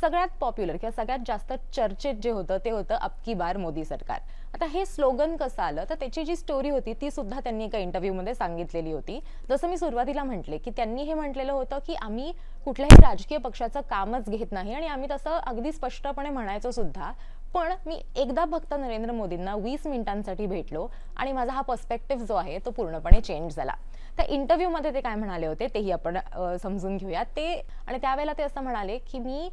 सगळ्यात पॉप्युलर किंवा सगळ्यात जास्त चर्चेत जे होतं ते होतं अबकी बार मोदी सरकार. आता हे स्लोगन कसं आलं? तर त्याची जी स्टोरी होती ती सुद्धा त्यांनी एका इंटरव्ह्यूमध्ये सांगितलेली होती. जसं मी सुरुवातीला म्हटले की त्यांनी हे म्हटलेलं होतं की आम्ही कुठल्याही राजकीय पक्षाचं कामच घेत नाही आणि आम्ही तसं अगदी स्पष्टपणे म्हणायचो सुद्धा पण मी एकदा फक्त नरेंद्र मोदींना वीस मिनिटांसाठी भेटलो आणि माझा हा पर्स्पेक्टिव्ह जो आहे तो पूर्णपणे चेंज झाला. त्या इंटरव्ह्यूमध्ये ते काय म्हणाले होते तेही आपण समजून घेऊया. ते आणि त्यावेळेला ते असं म्हणाले की मी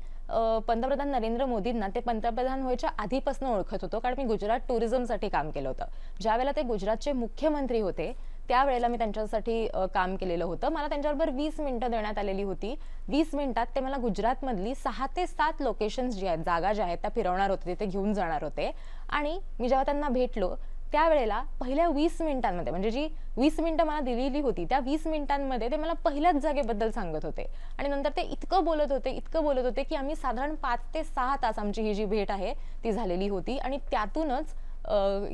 पंतप्रधान नरेंद्र मोदींना ते पंतप्रधान व्हायच्या आधीपासून ओळखत होतो कारण मी गुजरात टुरिझमसाठी काम केलं होतं. ज्यावेळेला ते गुजरातचे मुख्यमंत्री होते त्यावेळेला मी त्यांच्यासाठी काम केलेलं होतं. मला त्यांच्याबरोबर वीस मिनिटं देण्यात आलेली होती. वीस मिनिटात ते मला गुजरातमधली सहा ते सात लोकेशन्स जी आहेत जागा ज्या आहेत त्या फिरवणार होते तिथे घेऊन जाणार होते. आणि मी जेव्हा त्यांना भेटलो त्यावेळेला पहिल्या वीस मिनिटांमध्ये म्हणजे जी वीस मिनिटं मला दिलेली होती त्या वीस मिनिटांमध्ये ते मला पहिल्याच जागेबद्दल सांगत होते. आणि नंतर ते इतकं बोलत होते इतकं बोलत होते की आम्ही साधारण पाच ते सहा तास आमची ही जी भेट आहे ती झालेली होती. आणि त्यातूनच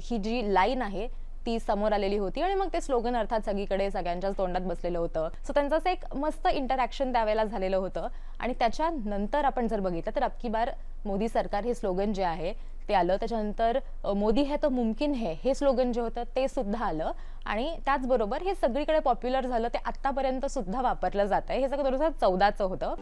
ही जी लाईन आहे ती समोर आलेली होती आणि मग ते स्लोगन अर्थात सगळीकडे सगळ्यांच्याच तोंडात बसलेलं होतं. सो त्यांचं असं एक मस्त इंटरॅक्शन त्यावेळेला झालेलं होतं. आणि त्याच्यानंतर आपण जर बघितलं तर अबकी बार मोदी सरकार हे स्लोगन जे आहे ते आलं. त्याच्यानंतर मोदी है तो मुमकिन है हे स्लोगन जे होतं ते सुद्धा आलं. आणि त्याचबरोबर हे सगळीकडे पॉप्युलर झालं ते आत्तापर्यंत सुद्धा वापरलं जात आहे हे सगळं दोन हजार चौदाचं होतं.